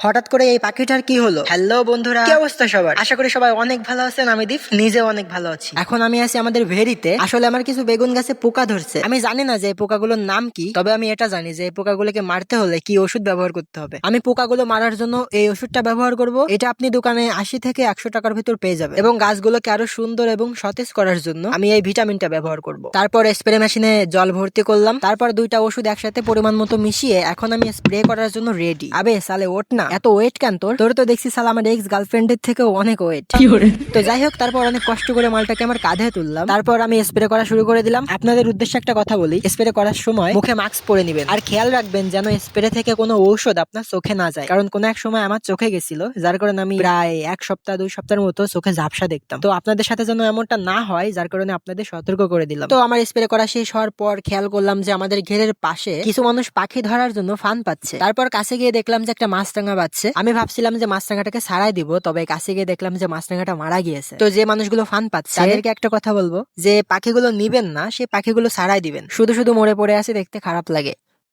হঠাৎ করে এই পাখিটার কি হলো? হ্যালো বন্ধুরা। কি অবস্থা সবার? আশা করি সবাই অনেক ভালো আছেন আমি দীপ নিজে অনেক ভালো আছি। এখন আমি আছি আমাদের ভেরিতে। আসলে আমার কিছু বেগুন গাছে পোকা ধরছে। আমি জানি না যে পোকাগুলোর নাম কি তবে আমি এটা জানি যে এই পোকাগুলোকে মারতে হলে কি ওষুধ ব্যবহার করতে হবে। আমি পোকাগুলো মারার জন্য এই ওষুধটা ব্যবহার করব। এটা আপনি দোকানে আশি থেকে একশো টাকার ভিতর পেয়ে যাবেন। এবং গাছগুলোকে আরও সুন্দর এবং সতেজ করার জন্য আমি এই ভিটামিনটা ব্যবহার করব। তারপর স্প্রে মেশিনে জল ভর্তি করলাম। তারপর দুইটা ওষুধ একসাথে পরিমাণ মতো মিশিয়ে এখন আমি স্প্রে করার জন্য রেডি আবে সালে ওঠ না। এত ওয়েট কেন তোর? তোর তো দেখছি সাল আমার এক্স গার্লফ্রেন্ডের থেকেও অনেক ওয়েট তো যাই হোক তারপর অনেক কষ্ট করে মালটাকে আমার কাঁধে তুললাম। তারপর আমি স্প্রে করা শুরু করে দিলাম। আপনাদের উদ্দেশ্যে একটা কথা বলি স্প্রে করার সময় মুখে মাস্ক পরে নেবেন। আর খেয়াল রাখবেন যেন স্প্রে থেকে কোনো ঔষধ আপনার চোখে না যায়। কারণ কোনো এক সময় আমার চোখে গেছিল যার কারণে আমি প্রায় এক সপ্তাহ দুই সপ্তাহের মতো চোখে ঝাপসা দেখতাম। তো আপনাদের সাথে যেন এমনটা না হয় যার কারণে আপনাদের সতর্ক করে দিলাম। তো আমার স্প্রে করা শেষ হওয়ার পর খেয়াল করলাম যে আমাদের ঘেরের পাশে কিছু মানুষ পাখি ধরার জন্য ফান পাচ্ছে। তারপর কাছে গিয়ে দেখলাম যে একটা মাছরাঙা বাচ্ছে আমি ভাবছিলাম যে মাছরাঙাটাকে সারাই দিব তবে কাছে গিয়ে দেখলাম যে মাছরাঙাটা মারা গিয়েছে। তো যে মানুষগুলো ফান পাচ্ছে তাদেরকে একটা কথা বলব যে পাখিগুলো নিবেন না সেই পাখিগুলো সারাই দিবেন। শুধু শুধু মরে পড়ে আছে দেখতে খারাপ লাগে।